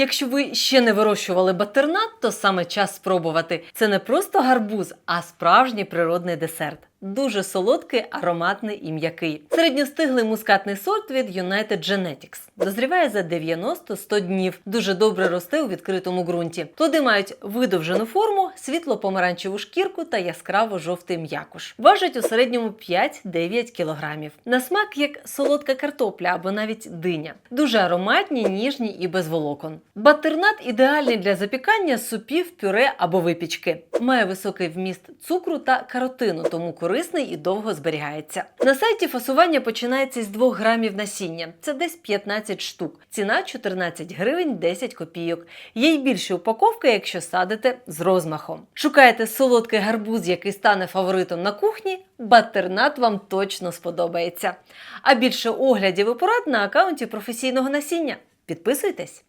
Якщо ви ще не вирощували батернат, то саме час спробувати. Це не просто гарбуз, а справжній природний десерт. Дуже солодкий, ароматний і м'який. Середньостиглий мускатний сорт від United Genetics. Дозріває за 90-100 днів. Дуже добре росте у відкритому ґрунті. Плоди мають видовжену форму, світло-помаранчеву шкірку та яскраво-жовтий м'якуш. Важать у середньому 5-9 кілограмів. На смак як солодка картопля або навіть диня. Дуже ароматні, ніжні і без волокон. Батернат ідеальний для запікання супів, пюре або випічки. Має високий вміст цукру та каротину, тому корисний і довго зберігається. На сайті фасування починається з 2 грамів насіння. Це десь 15 штук. Ціна 14 гривень 10 копійок. Є й більші упаковки, якщо садите з розмахом. Шукаєте солодкий гарбуз, який стане фаворитом на кухні. Батернат вам точно сподобається. А більше оглядів і порад на акаунті професійного насіння. Підписуйтесь!